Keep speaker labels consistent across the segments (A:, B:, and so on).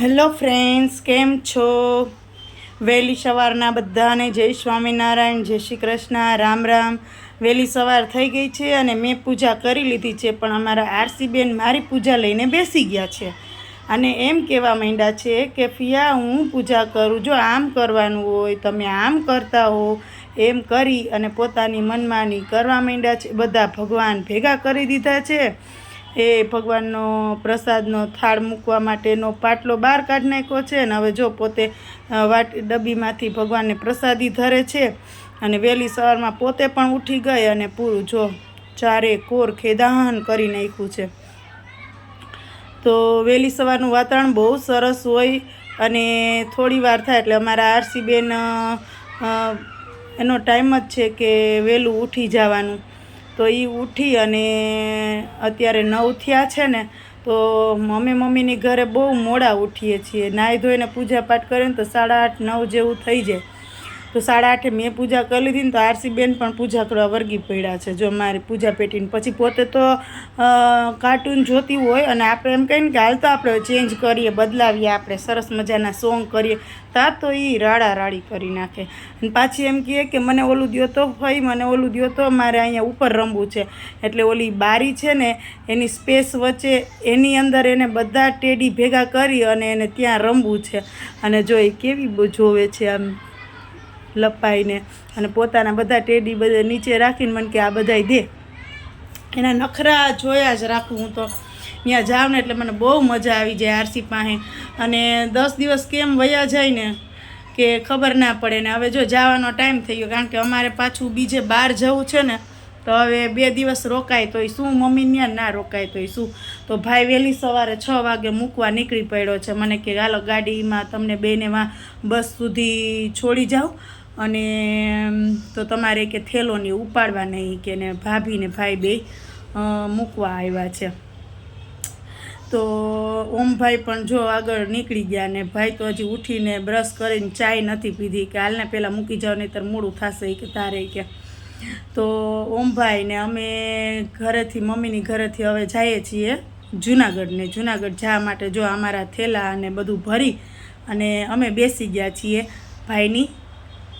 A: Hello friends, કેમ છો? વહેલી સવારના બધાને જય સ્વામિનારાયણ, જય શ્રી કૃષ્ણ, રામ રામ. વહેલી સવાર થઈ ગઈ છે અને મેં પૂજા કરી લીધી છે, પણ અમારા આરસીબેન મારી પૂજા લઈને બેસી ગયા છે. અને એમ કહેવા માંડ્યા છે કે, ફિયા, હું પૂજા કરું, જો આમ કરવાનું હોય, તમે આમ કરતા હો, એમ કરી અને પોતાની મનમાની કરવા માંડ્યા છે. બધા ભગવાન ભેગા કરી દીધા છે. એ ભગવાનનો પ્રસાદનો થાળ મૂકવા માટેનો પાટલો બહાર કાઢી નાખ્યો છે અને હવે જો પોતે વાટ ડબ્બીમાંથી ભગવાનને પ્રસાદી ધરે છે અને વહેલી સવારમાં પોતે પણ ઉઠી ગઈ અને પૂરું જો ચારે કોર ખેદાહન કરી નાખ્યું છે. તો વહેલી સવારનું વાતાવરણ બહુ સરસ હોય અને થોડી વાર થાય એટલે અમારા આરસી બેન અ, અ, એનો ટાઈમ જ છે કે વહેલું ઉઠી જવાનું. તો એ ઉઠી અને અત્યારે નવ થયા છે ને, તો મમ્મી મમ્મીની ઘરે બહુ મોડા ઉઠીએ છીએ. નાહી ધોઈને પૂજા પાઠ કરીએ તો સાડા આઠ, નવ જેવું થઈ જાય. તો સાડા આઠે મેં પૂજા કરી લીધી ને તો આરસીબેન પણ પૂજા કરવા વર્ગી પડ્યા છે. જો મારી પૂજા પેટીને પછી પોતે તો કાર્ટૂન જોતી હોય અને આપણે એમ કહીએ ને કે હાલ તો આપણે ચેન્જ કરીએ, બદલાવીએ આપણે, સરસ મજાના સોંગ કરીએ, તા તો એ રાડા રાડી કરી નાખે. અને પાછી એમ કહે કે મને ઓલું દ્યો તો ભાઈ મને ઓલું દ્યો તો મારે અહીંયા ઉપર રમવું છે. એટલે ઓલી બારી છે ને, એની સ્પેસ વચ્ચે એની અંદર એને બધા ટેડી ભેગા કરી અને એને ત્યાં રમવું છે. અને જો એ કેવી જોવે છે આમ. લપાઈને અને પોતાના બધા ટેડી બધા નીચે રાખીને મને કે આ બધાય દે. એના નખરા જોયા જ રાખું હું તો. ત્યાં જાઉં ને એટલે મને બહુ મજા આવી જાય આરસી પાસે. અને દસ દિવસ કેમ વયા જાય ને કે ખબર ના પડે ને હવે જો જવાનો ટાઈમ થઈ ગયો કારણ કે અમારે પાછું બીજે બહાર જવું છે ને, તો હવે બે દિવસ રોકાય તોય શું? મમ્મી ત્યાં ના રોકાય તોય શું? તો ભાઈ વહેલી સવારે છ વાગે મૂકવા નીકળી પડ્યો છે. મને કે, હાલો, ગાડીમાં તમને બેને વા બસ સુધી છોડી જાઓ અને તો તમારે કે થેલોને ઉપાડવા નહીં કે ને ભાભી ને ભાઈ બે મૂકવા આવ્યા છે. તો ઓમભાઈ પણ જો આગળ નીકળી ગયા ને ભાઈ તો હજી ઉઠીને બ્રશ કરીને ચાય નથી પીધી કે હાલને પહેલાં મૂકી જાઓ નહીંતર મોડું થશે ઈ કે તારે કે. તો ઓમભાઈ ને અમે ઘરેથી, મમ્મીની ઘરેથી હવે જઈએ છીએ જુનાગઢને જુનાગઢ જવા માટે જો અમારા થેલા અને બધું ભરી અને અમે બેસી ગયા છીએ ભાઈની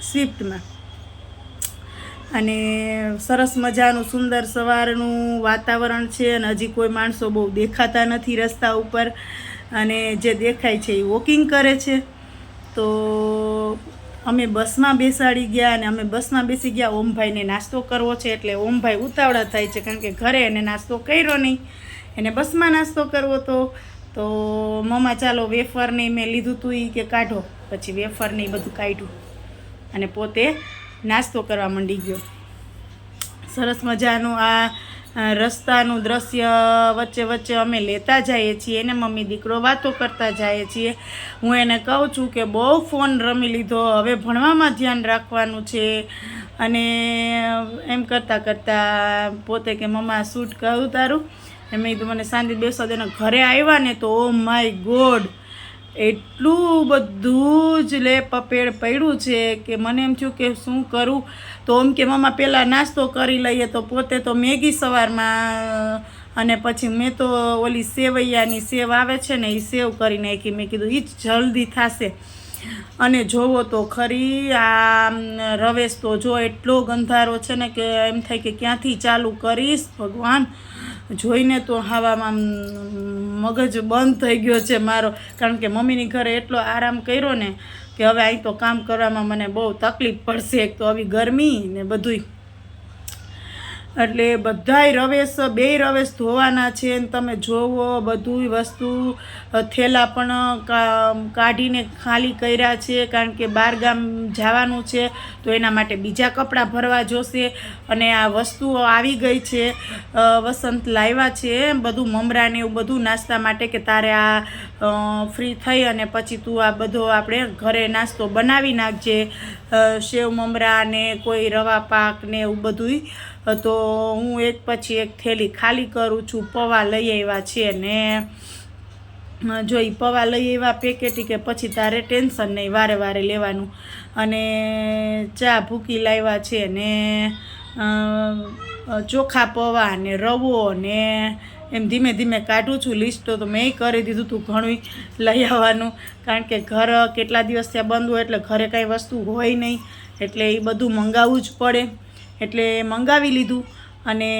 A: સ્વિફ્ટમાં. અને સરસ મજાનું, સુંદર સવારનું વાતાવરણ છે અને હજી કોઈ માણસો બહુ દેખાતા નથી રસ્તા ઉપર. અને જે દેખાય છે એ વોકિંગ કરે છે. તો અમે બસમાં બેસાડી ગયા અને અમે બસમાં બેસી ગયા. ઓમભાઈને નાસ્તો કરવો છે એટલે ઓમભાઈ ઉતાવળા થાય છે કારણ કે ઘરે એને નાસ્તો કર્યો નહીં. એને બસમાં નાસ્તો કરવો તો તો મમ્મા ચાલો વેફરને મેં લીધું હતું એ કે કાઢો. પછી વેફરને નહીં બધું કાઢ્યું. અને પોતે નાસ્તો કરવા માંડી ગયો. સરસ મજાનું આ રસ્તાનું દ્રશ્ય વચ્ચે વચ્ચે અમે લેતા જઈએ છીએ. એને મમ્મી દીકરો વાતો કરતા જઈએ છીએ. હું એને કહું છું કે બહુ ફોન રમી લીધો. હવે ભણવામાં ધ્યાન રાખવાનું છે. અને એમ કરતાં કરતાં પોતે કે મમ્મા શૂટ કહું તારું? એમ કીધું મને શાંતિ બેસવા દે ને ઘરે આવ્યા ને તો ઓ માય ગોડ એટલું બધું જ લે પપેડ પડ્યું છે કે મને એમ થયું કે શું કરું? તો એમ કે મમ્મા પહેલાં નાસ્તો કરી લઈએ તો પોતે તો મેગી સવારમાં અને પછી મેં તો ઓલી સેવૈયાની સેવ આવે છે ને એ સેવ કરી નાખી. મેં કીધું એ જ જલ્દી થશે. અને જોવો તો ખરી આ રવેશ તો જો એટલો ગંધારો છે ને કે એમ થાય કે ક્યાંથી ચાલુ કરીશ ભગવાન? જોઈને તો હવામાં મગજ બંધ થઈ ગયો છે મારો. કારણ કે મમ્મીની ઘરે એટલો આરામ કર્યો ને કે હવે અહીં તો કામ કરવામાં મને બહુ તકલીફ પડશે. એક તો આવી ગરમી ને બધુંય. એટલે બધાય રવેશ બેય રવેશ ધોવાના છે ને તમે જોવો બધુંય વસ્તુ થેલા પણ કાઢીને ખાલી કર્યા છે કારણ કે ગામ જવાનું છે તો એના માટે બીજા કપડાં ભરવા જોશે અને આ વસ્તુઓ આવી ગઈ છે વસંત લાવ્યા છે બધું મમરાને એવું બધું નાસ્તા માટે કે તારે આ ફ્રી થઈ અને પછી તું આ બધો આપણે ઘરે નાસ્તો બનાવી નાખજે. સેવ, મમરા ને કોઈ રવા પાક ને એવું બધુંય. તો હું એક પછી એક થેલી ખાલી કરું છું. પૌવા લઈ આવ્યા છે ને. જો એ પૌવા લઈ આવ્યા પેકેટી કે પછી તારે ટેન્શન નહીં, વારે વારે લેવાનું. અને ચા ભૂકી લાવ્યા છે ને. ચોખા પૌવા ને રવો ને એમ ધીમે ધીમે કાઢું છું લિસ્ટ તો મેં કરી દીધું હતું ઘણું લઈ આવવાનું. કારણ કે ઘર કેટલા દિવસ ત્યાં બંધ હોય એટલે ઘરે કાંઈ વસ્તુ હોય નહીં. એટલે એ બધું મંગાવવું જ પડે. એટલે મંગાવી લીધું. અને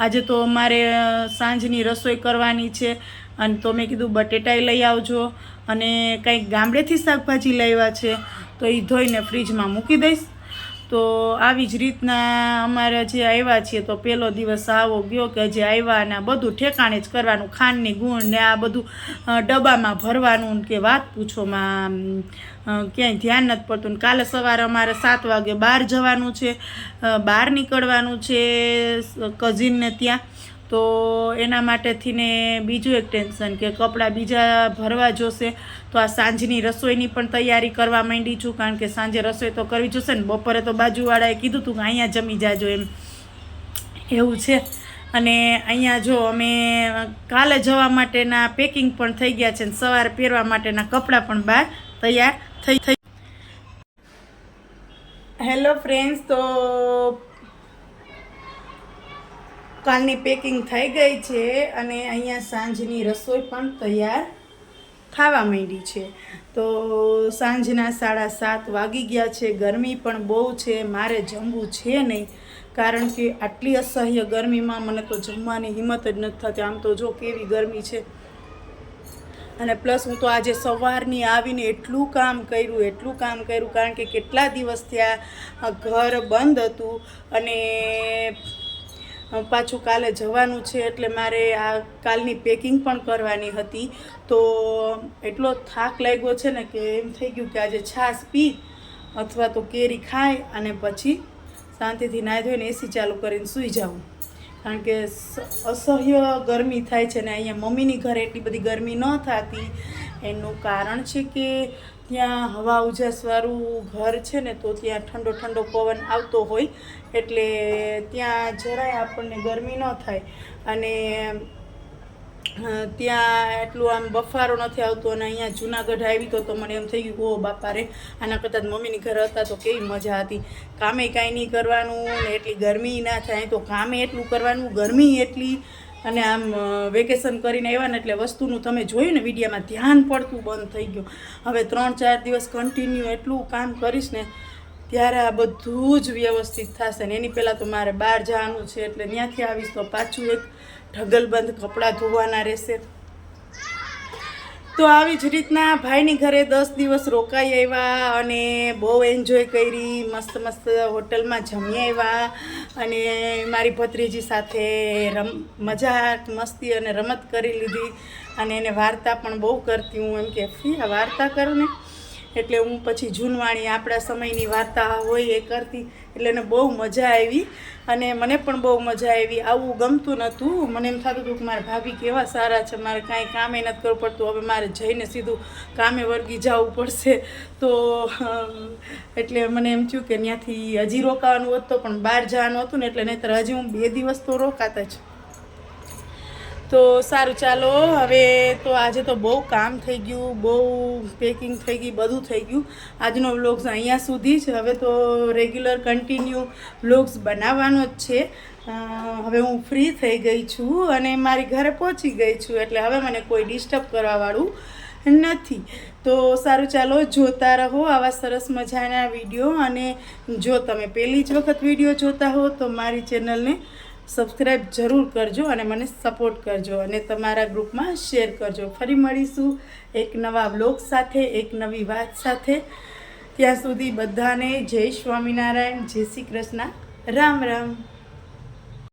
A: આજે તો મારે સાંજની રસોઈ કરવાની છે. અને તો મેં કીધું બટેટાઈ લઈ આવજો. અને કંઈક ગામડેથી શાકભાજી લાવ્યા છે. તો એ ધોઈને ફ્રીજમાં મૂકી દઈશ. તો આવી જ રીતના અમારે જે આવ્યા છીએ તો પહેલો દિવસ આવો ગયો કે હજી આવ્યા ને બધું ઠેકાણે જ કરવાનું, ખાંડની ગુણ ને આ બધું ડબ્બામાં ભરવાનું કે વાત પૂછોમાં ક્યાંય ધ્યાન નથી પડતું. ને કાલે સવારે અમારે સાત વાગે બહાર જવાનું છે બહાર નીકળવાનું છે કઝિનને ત્યાં. તો એના માટેથી ને બીજું એક ટેન્શન કે કપડાં બીજા ભરવા જોશે તો આ સાંજની રસોઈની પણ તૈયારી કરવા માંડી છું, કારણ કે સાંજે રસોઈ તો કરવી જોશે ને. બપોરે તો બાજુવાળાએ કીધું હતું કે અહીંયા જમી જાજો એમ. એવું છે. અને અહીંયા જો અમે કાલે જવા માટેના પેકિંગ પણ થઈ ગયા છે ને, સવારે પહેરવા માટેના કપડાં પણ બહાર તૈયાર થઈ થઈ. હેલો ફ્રેન્ડ્સ તો કાલની પેકિંગ થઈ ગઈ છે અને અહીંયા સાંજની રસોઈ પણ તૈયાર થવા માંડી છે. તો સાંજના સાડા સાત વાગી ગયા છે. ગરમી પણ બહુ છે. મારે જમવું છે નહીં. કારણ કે આટલી અસહ્ય ગરમીમાં મને તો જમવાની હિંમત જ નથી થતી. આમ તો જો કેવી ગરમી છે. અને પ્લસ હું તો આજે સવારની આવીને એટલું કામ કર્યું, એટલું કામ કર્યું. કારણ કે કેટલા દિવસ આ ઘર બંધ હતું અને પાછું કાલે જવાનું છે એટલે મારે આ કાલની પેકિંગ પણ કરવાની હતી. તો એટલો થાક લાગ્યો છે ને કે એમ થઈ ગયું કે આજે છાશ પી અથવા તો કેરી ખાય અને પછી શાંતિથી નાહી ધોઈને એસી ચાલુ કરીને સૂઈ જાઉં. કારણ કે અસહ્ય ગરમી થાય છે ને અહીંયા મમ્મીની ઘરે એટલી બધી ગરમી ન થતી. એનું કારણ છે કે ત્યાં હવા ઉજાસવાળું ઘર છે ને, તો ત્યાં ઠંડો ઠંડો પવન આવતો હોય. એટલે ત્યાં જરાય આપણને ગરમી ન થાય. અને ત્યાં એટલું આમ બફારો નથી આવતો અને અહીંયા જુનાગઢ આવી તો મને એમ થઈ ગયું ઓ બાપા રે, આના કરતાં મમ્મીની ઘર હતા તો કેવી મજા હતી. કામે કાંઈ નહીં કરવાનું ને એટલી ગરમી ના થાય તો કામે એટલું કરવાનું, ગરમી એટલી અને આમ વેકેશન કરીને આવ્યા ને એટલે વસ્તુનું તમે જોયું ને વિડીયોમાં, ધ્યાન પડતું બંધ થઈ ગયું. હવે ત્રણ ચાર દિવસ કન્ટિન્યુ એટલું કામ કરીશ ને, ત્યારે આ બધું જ વ્યવસ્થિત થશે ને. એની પહેલાં તો મારે બહાર જવાનું છે, એટલે ત્યાંથી આવીશ તો પાછું એક ઢગલબંધ કપડાં ધોવાના રહેશે. તો આવી જ રીતના ભાઈની ઘરે દસ દિવસ રોકાઈ આવ્યા અને બહુ એન્જોય કરી, મસ્ત મસ્ત હોટલમાં જમી આવ્યા અને મારી ભત્રીજી સાથે રમ, મજાક, મસ્તી અને રમત કરી લીધી અને એને વાર્તા પણ બહુ કરતી હું એમ કે, ફી, આ વાર્તા કરું ને એટલે હું પછી જૂનવાણી આપણા સમયની વાર્તા હોય એ કરતી. એટલે એને બહુ મજા આવી. અને મને પણ બહુ મજા આવી. આવું ગમતું નહોતું. મને એમ થતું હતું કે મારા ભાભી કેવા સારા છે. મારે કાંઈ કામે નથી કરવું પડતું. હવે મારે જઈને સીધું કામે વર્ગી જવું પડશે. તો એટલે મને એમ થયું કે ત્યાંથી હજી રોકાવાનું હતું પણ બહાર જવાનું હતું ને એટલે નહીંતર હજી હું બે દિવસ તો રોકાતા જ. તો સારું, ચાલો હવે તો આજે તો બહુ કામ થઈ ગયું, બહુ પેકિંગ થઈ ગઈ, બધું થઈ ગયું. આજનો વ્લોગ્સ અહીંયા સુધી જ. હવે તો રેગ્યુલર કન્ટિન્યુ વ્લોગ્સ બનાવવાનો જ છે. હવે હું ફ્રી થઈ ગઈ છું અને મારી ઘરે પહોંચી ગઈ છું, એટલે હવે મને કોઈ ડિસ્ટર્બ કરવાવાળું નથી. તો સારું, ચાલો જોતા રહો આવા સરસ મજાના વીડિયો અને જો તમે પહેલી જ વખત વીડિયો જોતા હો તો મારી ચેનલને સબસ્ક્રાઈબ જરૂર કરજો અને મને સપોર્ટ કરજો અને તમારા ગ્રુપમાં શેર કરજો. ફરી મળીશું એક નવા બ્લોગ સાથે, એક નવી વાત સાથે. ત્યાં સુધી બધાને જય સ્વામિનારાયણ, જય શ્રી કૃષ્ણ. રામ રામ.